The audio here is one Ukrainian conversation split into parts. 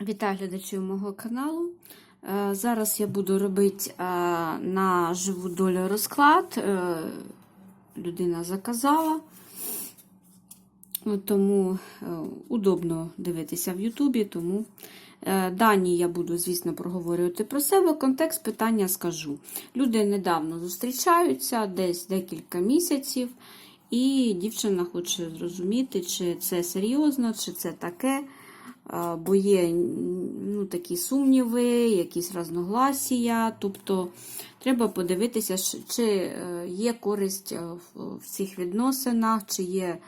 Вітаю глядачів мого каналу. Е, Зараз я буду робити е, на живу долю розклад. Е, Людина заказала, тому удобно дивитися в Ютубі. Тому дані я буду, звісно, проговорювати про себе. Контекст питання скажу. Люди недавно зустрічаються, десь декілька місяців, і дівчина хоче зрозуміти, чи це серйозно, чи це таке. Бо є ну, такі сумніви, якісь разногласія. Тобто треба подивитися, чи е, є користь е, в цих відносинах, чи є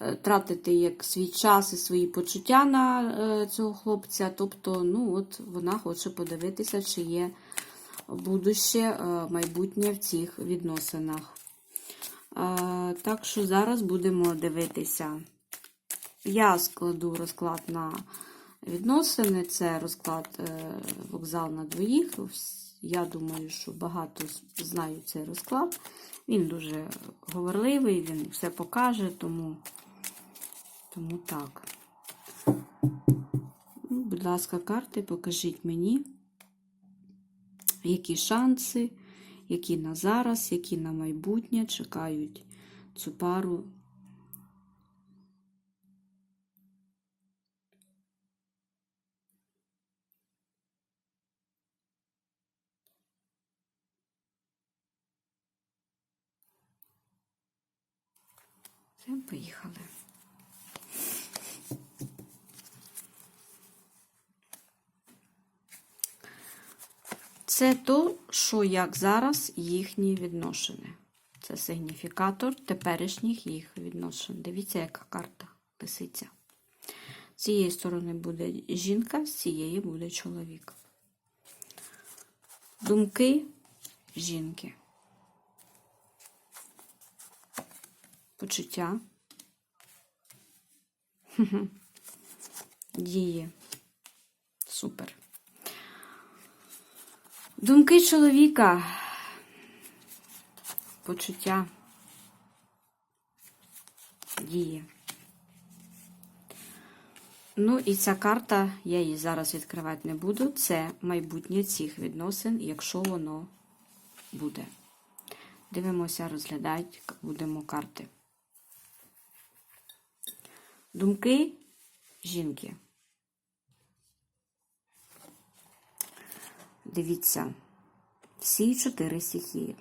е, тратити як свій час і свої почуття на цього хлопця. Тобто, ну, от вона хоче подивитися, чи є будуще, майбутнє в цих відносинах. Так що зараз будемо дивитися. Я складу розклад на відносини. Це розклад е, вокзал на двоїх. Я думаю, що багато знають цей розклад. Він дуже говорливий, він все покаже, тому, тому так. Ну, Будь ласка, карти, покажіть мені, які шанси, які на зараз, які на майбутнє чекають цю пару Все, поїхали. Це то, що як зараз їхні відношення. Це сигніфікатор теперішніх їх відношень. Дивіться, яка карта лисиця. З цієї сторони буде жінка, з цієї буде чоловік. Думки жінки. Почуття. Дії. Супер. Думки чоловіка. Почуття. Дії. Ну, і ця карта, я її зараз відкривати не буду. Це майбутнє цих відносин, якщо воно буде. Дивимося, розглядати будемо карти. Думки жінки. Дивіться, всі чотири стихії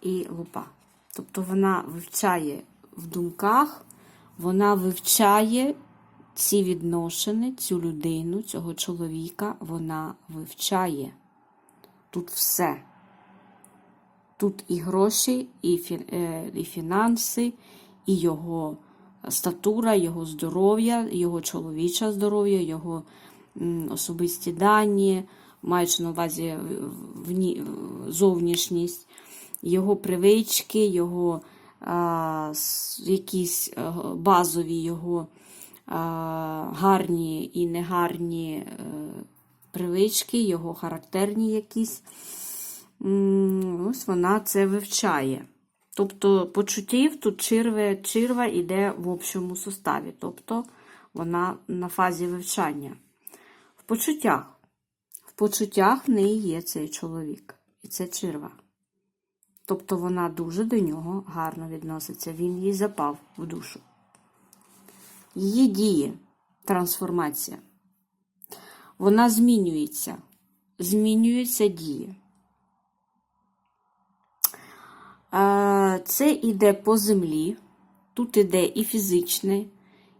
і лупа. Тобто вона вивчає в думках, вона вивчає ці відношення, цю людину, цього чоловіка, вона вивчає. Тут все. Тут і гроші, і, е, і фінанси, і його статура, його здоров'я, його чоловіче здоров'я, його особисті дані, маючи на увазі зовнішність, його привички, його а, якісь е, базові його а, гарні і негарні е, привички, його характерні якісь. Ось вона це вивчає. Тобто почуттів тут чирве, чирва йде в общому составі. Тобто вона на фазі вивчання. В почуттях. В почуттях в неї є цей чоловік. І це чирва. Тобто вона дуже до нього гарно відноситься. Він їй запав в душу. Її діє трансформація. Вона змінюється. Змінюються дії. А, Це іде по землі. Тут іде і фізичне,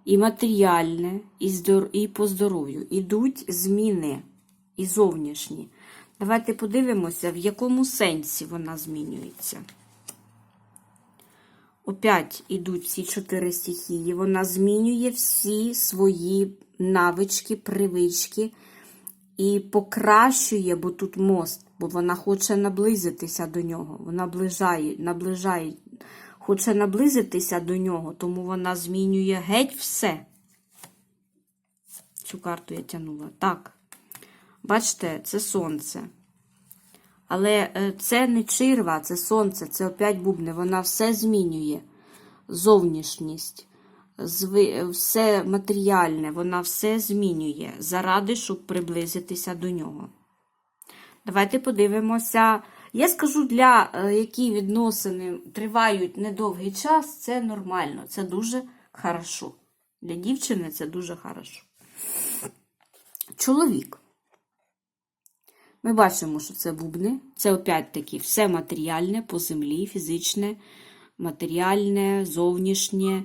і матеріальне, і, здор... і по здоров'ю. Ідуть зміни і зовнішні. Давайте подивимося, в якому сенсі вона змінюється. Опять ідуть ці чотири стихії. Вона змінює всі свої навички, привички і покращує, бо тут мост, бо вона хоче наблизитися до нього. Вона наближає, наближає, хоче наблизитися до нього, тому вона змінює геть все. Цю карту я тягнула. Так. Бачите, це сонце. Але е, це не чирва, це сонце, це опять бубни. Вона все змінює. Зовнішність, все матеріальне, вона все змінює заради, щоб приблизитися до нього. Давайте подивимося. Я скажу, для е, які відносини тривають недовгий час, це нормально, це дуже хорошо. Для дівчини це дуже хорошо. Чоловік. Ми бачимо, що це бубни. Це опять-таки все матеріальне по землі, фізичне, матеріальне, зовнішнє.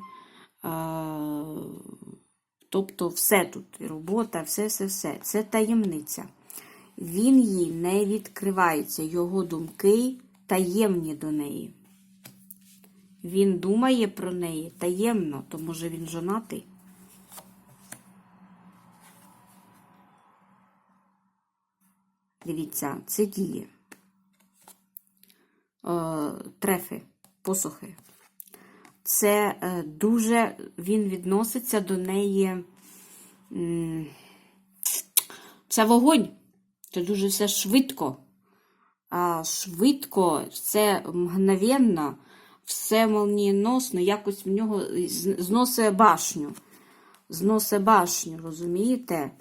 Тобто все тут, робота, все, все, все. Це таємниця. Він їй не відкривається, його думки таємні до неї. Він думає про неї таємно, то може він жонатий. Дивіться, це діє. Е, трефи, посухи. Це е, дуже він відноситься до неї. Це вогонь. Це дуже все швидко. Швидко, все мгновенно, все молнієносно, якось в нього зносить башню. Зносить башню, розумієте?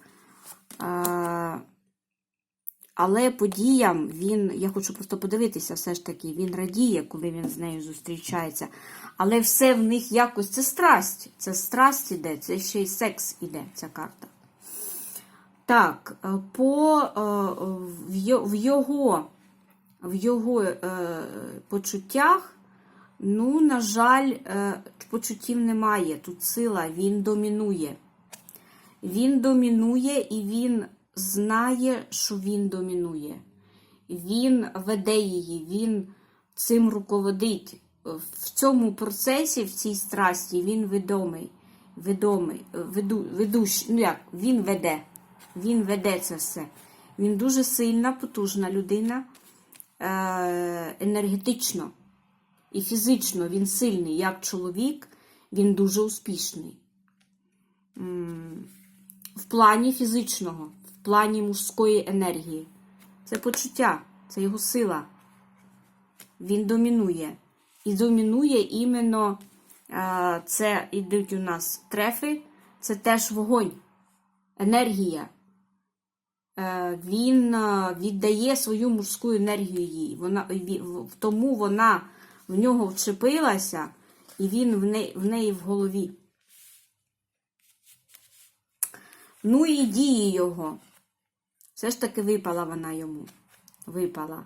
Але подіям він, я хочу просто подивитися, все ж таки, він радіє, коли він з нею зустрічається. Але все в них якось це страсть. Це страсть іде, це ще й секс іде, ця карта. Так, е, по е, в його, в його е, почуттях, ну, на жаль, почуттів немає. Тут сила, він домінує. Він домінує і він знає, що він домінує. Він веде її, він цим руководить. В цьому процесі, в цій страсті, він відомий. Відомий, веду, ведущ, ну як, він веде. Він веде це все. Він дуже сильна, потужна людина, е, енергетично і фізично він сильний, як чоловік, він дуже успішний. В плані фізичного, плані мужської енергії. Це почуття, це його сила. Він домінує. І домінує іменно е, це ідуть у нас трефи, це теж вогонь, енергія. Е, Він е, віддає свою мужську енергію їй. Вона, тому вона в нього вчепилася, і він в неї в, неї в голові. Ну і дії його. Все ж таки випала вона йому. Випала.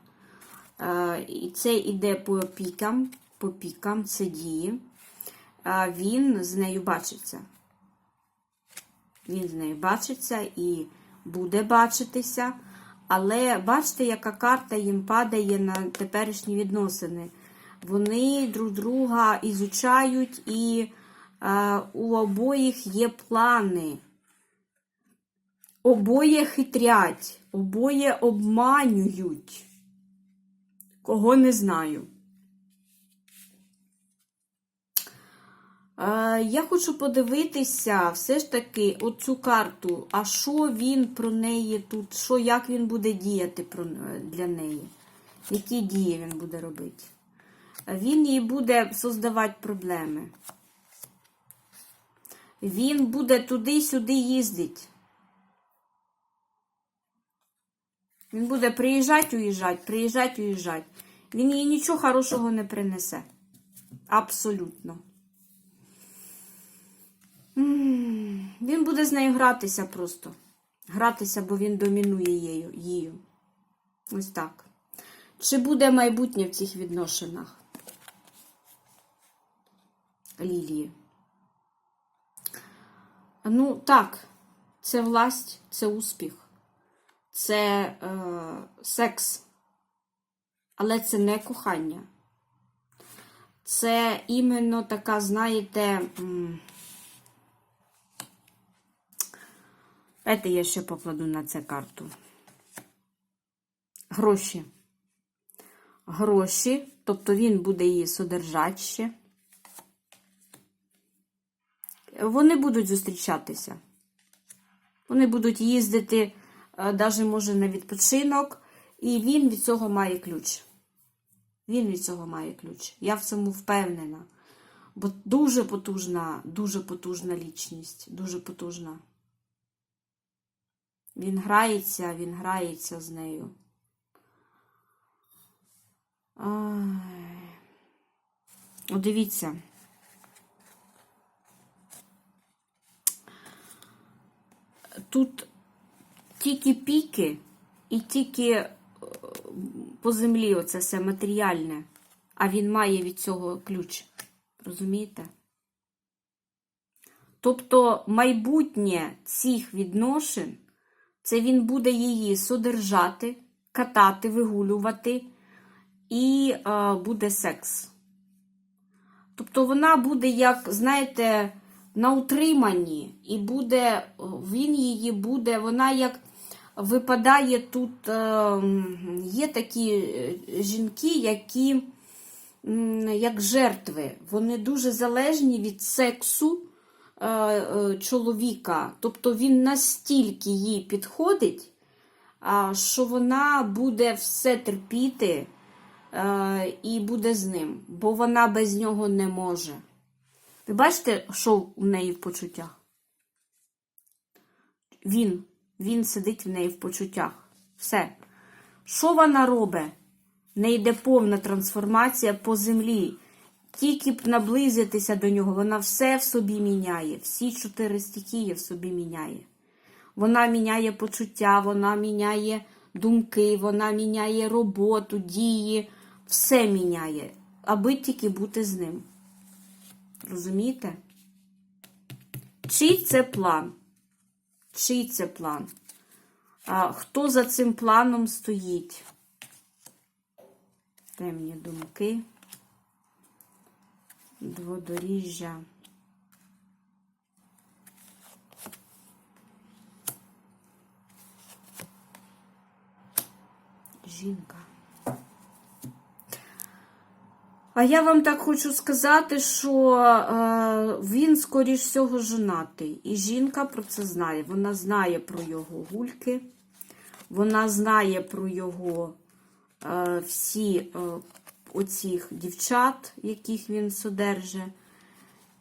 Е, і це йде по пікам, по пікам, це дії. А він з нею бачиться. Він з нею бачиться і буде бачитися. Але бачите, яка карта їм падає на теперішні відносини. Вони друг друга ізучають, і е, у обоїх є плани. Обоє хитрять, обоє обманюють. Кого не знаю. Е, Я хочу подивитися все ж таки оцю карту, а що він про неї тут, що, як він буде діяти про, для неї, які дії він буде робити. Він їй буде создавати проблеми. Він буде туди-сюди їздити. Він буде приїжджати, уїжджати, приїжджати, уїжджати. Він їй нічого хорошого не принесе. Абсолютно. Він буде з нею гратися просто. Гратися, бо він домінує її. їю. Ось так. Чи буде майбутнє в цих відношеннях? Лілії. Ну, так, це власть, це успіх, це е, секс. Але це не кохання. Це іменно така, знаєте. Дайте я ще покладу на це карту. Гроші. Гроші, тобто він буде її содержати ще. Вони будуть зустрічатися. Вони будуть їздити, навіть може на відпочинок, і він від цього має ключ. Він від цього має ключ. Я в цьому впевнена. Бо дуже потужна, дуже потужна лічність, дуже потужна. Він грається, він грається з нею. От дивіться. Тут тільки піки і тільки е, по землі оце все матеріальне, а він має від цього ключ. Розумієте? Тобто майбутнє цих відношень, це він буде її содержати, катати, вигулювати, і е, буде секс. Тобто вона буде, як, знаєте, на утриманні, і буде, він її буде, вона як випадає тут, е, є такі е, жінки, які як жертви, вони дуже залежні від сексу е, чоловіка. Тобто він настільки їй підходить, що вона буде все терпіти і буде з ним, бо вона без нього не може. Ви бачите, що у неї в почуттях? Він, він сидить в неї в почуттях. Все. Що вона робить? В неї йде повна трансформація по землі. Тільки б наблизитися до нього, вона все в собі міняє. Всі чотири стихії в собі міняє. Вона міняє почуття, вона міняє думки, вона міняє роботу, дії, все міняє, аби тільки бути з ним. Розумієте? Чий це план? Чий це план? А, хто за цим планом стоїть? Темні думки. Дводоріжжя. Жінка. А я вам так хочу сказати, що е, він, скоріш всього, женатий. І жінка про це знає. Вона знає про його гульки, вона знає про його е, всі е, оцих дівчат, яких він содержить.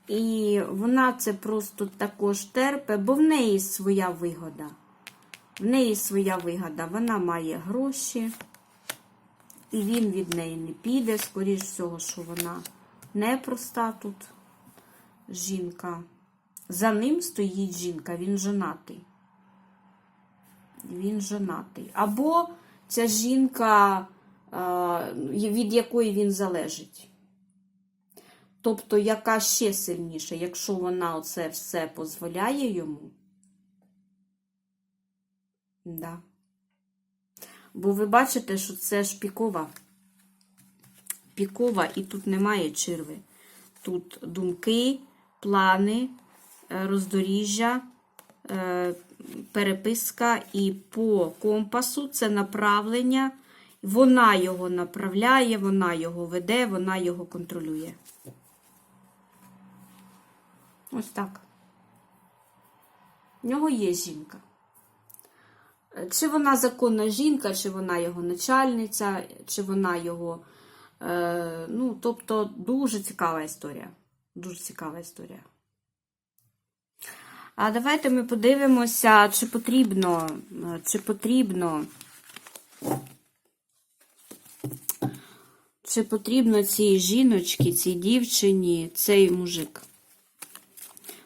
І вона це просто також терпе, бо в неї своя вигода. В неї своя вигода. Вона має гроші. І він від неї не піде, скоріш всього, що вона непроста тут жінка. За ним стоїть жінка, він женатий. Він женатий. Або ця жінка, від якої він залежить. Тобто, яка ще сильніша, якщо вона оце все дозволяє йому. Да. Бо ви бачите, що це ж пікова. Пікова, і тут немає черви. Тут думки, плани, роздоріжжя, переписка, і по компасу це направлення. Вона його направляє, вона його веде, вона його контролює. Ось так. В нього є жінка. Чи вона законна жінка, чи вона його начальниця, чи вона його. Е, ну, тобто, дуже цікава історія. Дуже цікава історія. А давайте ми подивимося, чи потрібно, чи потрібно, чи потрібно цій жіночці, цій дівчині, цей мужик.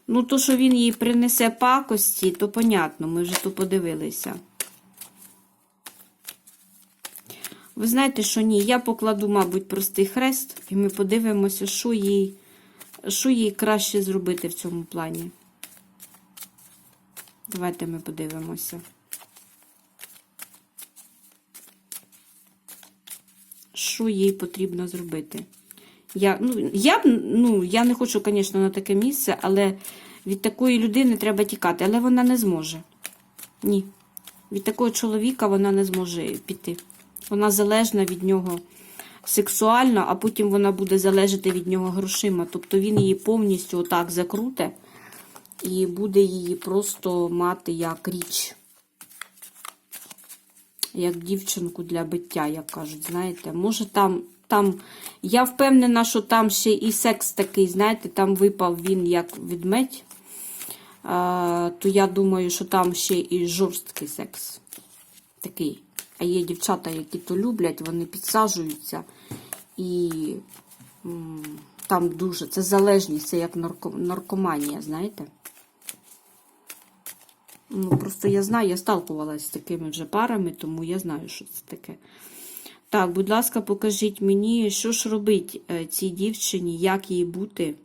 Ну, то, що він їй принесе пакості, то понятно, ми вже то подивилися. Ви знаєте, що ні, я покладу, мабуть, простий хрест, і ми подивимося, що їй, що їй краще зробити в цьому плані. Давайте ми подивимося. Що їй потрібно зробити? Я ну, я, ну, я не хочу, звісно, на таке місце, але від такої людини треба тікати. Але вона не зможе. Ні. Від такого чоловіка вона не зможе піти. Вона залежна від нього сексуально, а потім вона буде залежати від нього грошима. Тобто він її повністю отак закруте і буде її просто мати як річ. Як дівчинку для биття, як кажуть, знаєте. Може там Там, я впевнена, що там ще і секс такий, знаєте, там випав він як відмедь. То я думаю, що там ще і жорсткий секс. Такий. А є дівчата, які то люблять, вони підсаджуються. І там дуже. Це залежність, це як наркоманія, знаєте? Ну, просто я знаю, я сталкувалася з такими вже парами, тому я знаю, що це таке. Так, будь ласка, покажіть мені, що ж робить е, цій дівчині, як їй бути.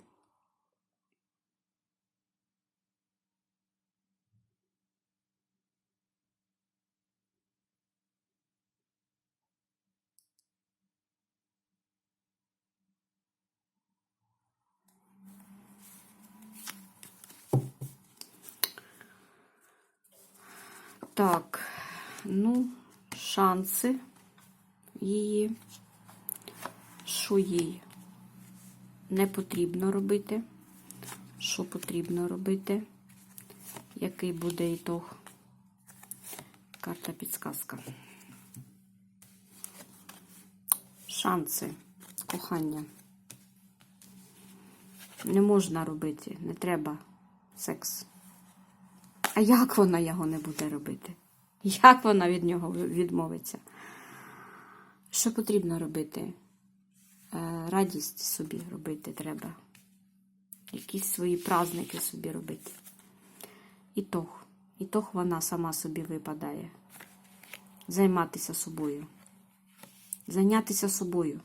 Так, ну, шанси її, що їй не потрібно робити, що потрібно робити, який буде ітог. Карта підсказка. Шанси, кохання. Не можна робити, не треба секс. А як вона його не буде робити? Як вона від нього відмовиться? Що потрібно робити? Е, Радість собі робити треба. Якісь свої праздники собі робити. Ітог. Ітог вона сама собі випадає. Займатися собою. Зайнятися собою.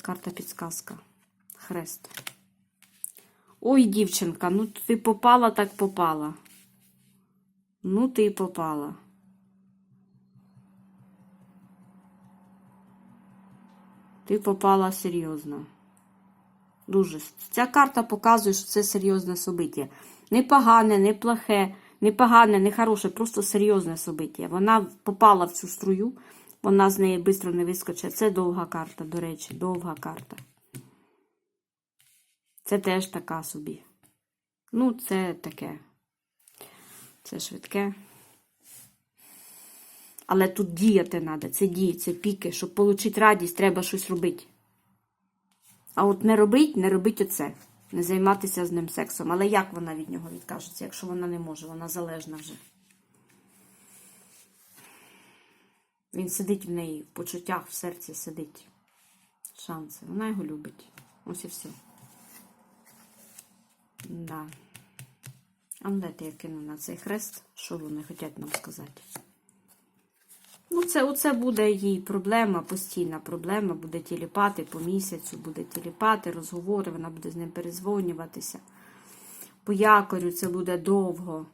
Карта підсказка. Хрест. Ой, дівчинка, ну ти попала, так попала. Ну, ти попала. Ти попала серйозно. Дуже. Ця карта показує, що це серйозне собиття. Не погане, не плохе, не погане, не хороше, просто серйозне собиття. Вона попала в цю струю, вона з неї швидко не вискочить. Це довга карта, до речі, довга карта. Це теж така собі. Ну, це таке. Це швидке. Але тут діяти треба. Це дії, це піки. Щоб отримати радість, треба щось робити. А от не робить, не робить оце. Не займатися з ним сексом. Але як вона від нього відкажеться, якщо вона не може, вона залежна вже. Він сидить в неї, в почуттях, в серці сидить. Шанси. Вона його любить. Ось і все. Да. А ну дайте я кину на цей хрест, що вони хочуть нам сказати. Ну, це оце буде їй проблема, постійна проблема, буде тіліпати по місяцю, буде тіліпати, розговори, вона буде з ним перезвонюватися. По якорю це буде довго.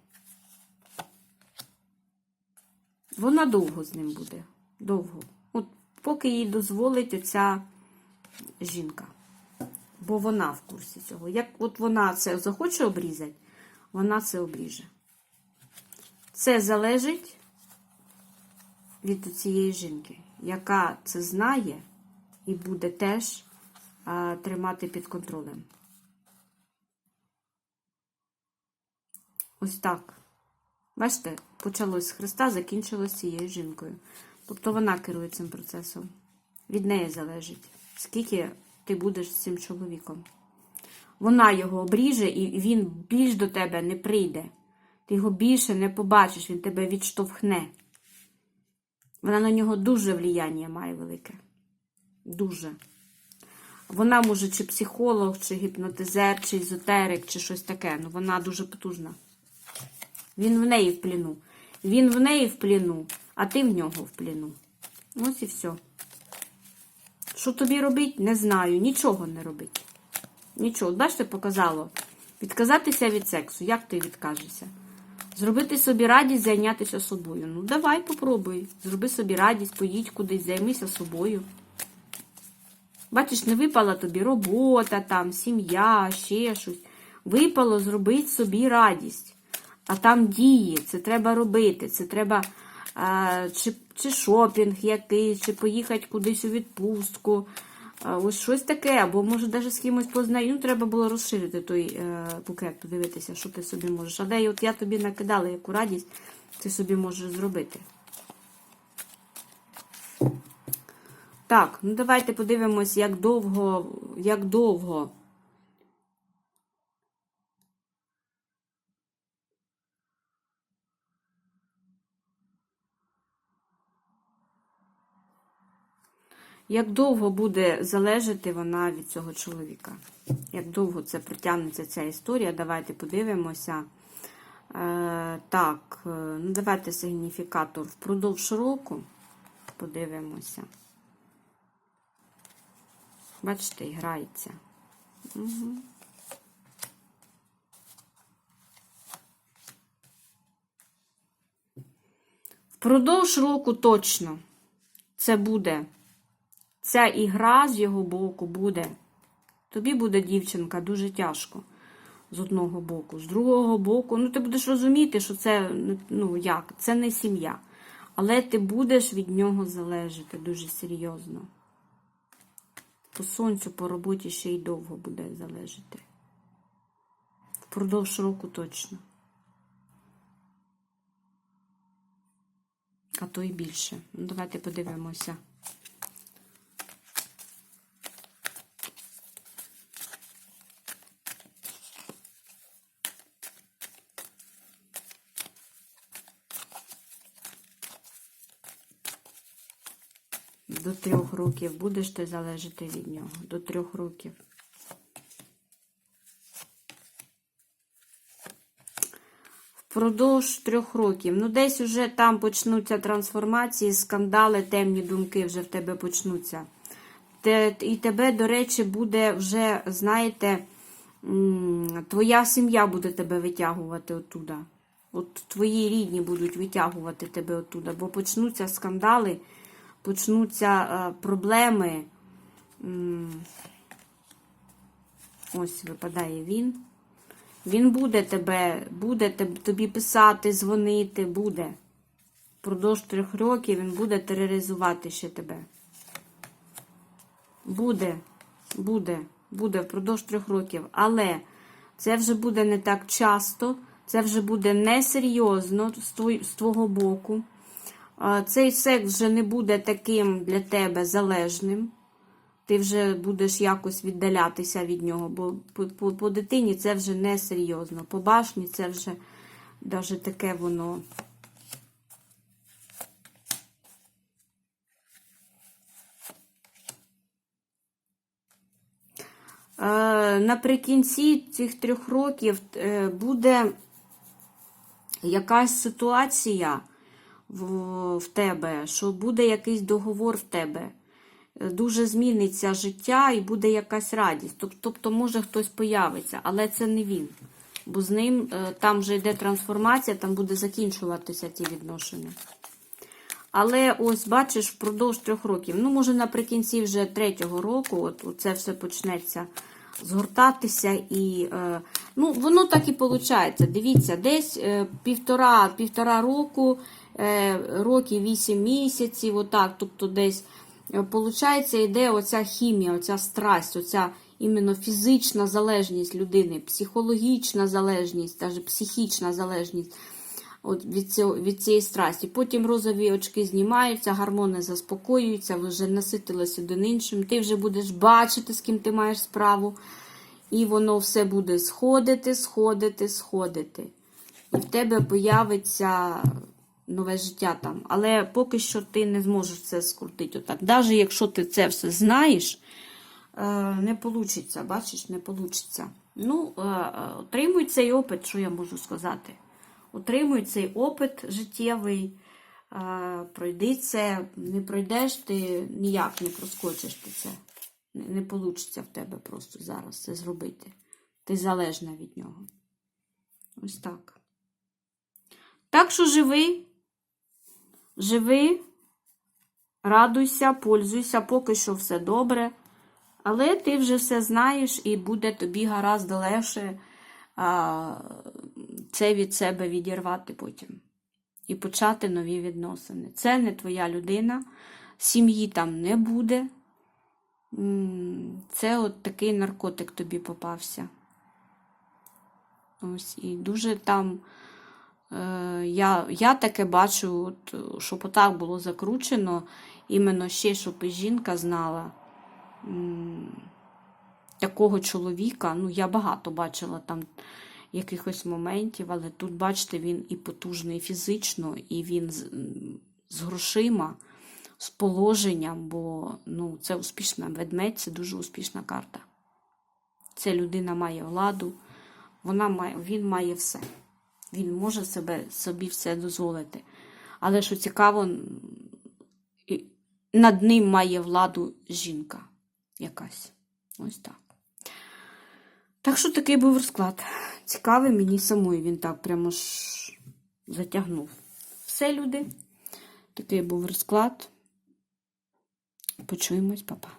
Вона довго з ним буде. Довго. От поки їй дозволить оця жінка. Бо вона в курсі цього. Як от вона це захоче обрізати, вона це обріже. Це залежить від цієї жінки, яка це знає і буде теж а, тримати під контролем. Ось так. Бачите, почалось з Христа, закінчилось цією жінкою. Тобто вона керує цим процесом. Від неї залежить, скільки ти будеш з цим чоловіком. Вона його обріже, і він більш до тебе не прийде. Ти його більше не побачиш, він тебе відштовхне. Вона на нього дуже влияння має велике. Дуже. Вона може чи психолог, чи гіпнотизер, чи езотерик, чи щось таке. Ну вона дуже потужна. Він в неї в пліну. Він в неї в пліну, а ти в нього в пліну. Ось і все. Що тобі робить, не знаю. Нічого не робить. Нічого. Бачите, показало. Відказатися від сексу. Як ти відкажешся? Зробити собі радість, зайнятися собою. Ну, давай попробуй. Зроби собі радість, поїдь кудись, займися собою. Бачиш, не випала тобі робота, там, сім'я, ще щось. Випало зробити собі радість. А там дії, це треба робити. Це треба чи, чи шопінг якийсь, чи поїхати кудись у відпустку. Ось щось таке, або може навіть з кимось познаю. Ну, треба було розширити той е, букет, подивитися, що ти собі можеш. А де от я тобі накидала яку радість, ти собі можеш зробити. Так, ну давайте подивимось, як довго, як довго. Як довго буде залежати вона від цього чоловіка? Як довго це протягнеться ця історія? Давайте подивимося. Е, так, е, ну давайте сигніфікатор впродовж року. Подивимося. Бачите, грається. Угу. Впродовж року точно це буде. Ця ігра з його боку буде. Тобі буде, дівчинка, дуже тяжко з одного боку. З другого боку, ну ти будеш розуміти, що це ну як, це не сім'я. Але ти будеш від нього залежати дуже серйозно. По сонцю, по роботі ще й довго буде залежати. Впродовж року точно. А то і більше. Ну, давайте подивимося. До трьох років будеш ти залежати від нього. До трьох років. Впродовж трьох років. Ну, десь вже там почнуться трансформації, скандали, темні думки вже в тебе почнуться. Те, і тебе, до речі, буде вже, знаєте, твоя сім'я буде тебе витягувати оттуда. От твої рідні будуть витягувати тебе оттуда, бо почнуться скандали почнуться е, проблеми. Ось випадає він. Він буде тебе, буде тобі писати, дзвонити, буде. Впродовж трьох років він буде тероризувати ще тебе. Буде, буде, буде впродовж трьох років. Але це вже буде не так часто, це вже буде несерйозно з твого боку цей секс вже не буде таким для тебе залежним. Ти вже будеш якось віддалятися від нього, бо по, по, по дитині це вже не серйозно. По башні це вже навіть таке воно. Наприкінці цих трьох років е, буде якась ситуація в, тебе, що буде якийсь договор в тебе. Дуже зміниться життя і буде якась радість. Тобто, може хтось появиться, але це не він. Бо з ним е, там вже йде трансформація, там буде закінчуватися ті відношення. Але ось, бачиш, впродовж трьох років, ну, може, наприкінці вже третього року, от це все почнеться згортатися. І е, ну, воно так і виходить. Дивіться, десь е, півтора, півтора року Е, роки 8 місяців, отак, тобто десь, е, йде оця хімія, оця страсть, оця іменно фізична залежність людини, психологічна залежність, навіть психічна залежність от від, цього, від цієї страсті. Потім розові очки знімаються, гормони заспокоюються, ви вже наситилися один іншим, ти вже будеш бачити, з ким ти маєш справу. І воно все буде сходити, сходити, сходити. І в тебе появиться нове життя там. Але поки що ти не зможеш це скрутити отак. Навіть якщо ти це все знаєш, е, не вийде, бачиш, не вийде. Ну, е, е, отримуй цей опит, що я можу сказати. Отримуй цей опит життєвий, пройди це, не пройдеш, ти ніяк не проскочиш ти це. Не вийде в тебе просто зараз це зробити. Ти залежна від нього. Ось так. Так що живи, Живи, радуйся, пользуйся, поки що все добре. Але ти вже все знаєш, і буде тобі гаразд легше це від себе відірвати потім. І почати нові відносини. Це не твоя людина, сім'ї там не буде. Це от такий наркотик тобі попався. Ось, І дуже там. Е, я, я таке бачу, от, щоб отак було закручено, іменно ще, щоб і жінка знала. Такого чоловіка, ну я багато бачила там якихось моментів, але тут, бачите, він і потужний фізично, і він з, з грошима, з положенням, бо ну, це успішна ведмедь, це дуже успішна карта. Ця людина має владу, вона має, він має все. Він може себе, собі все дозволити. Але що цікаво, над ним має владу жінка якась. Ось так. Так що такий був розклад. Цікавий мені самої, він так прямо ж затягнув. Все, люди. Такий був розклад. Почуємось, папа.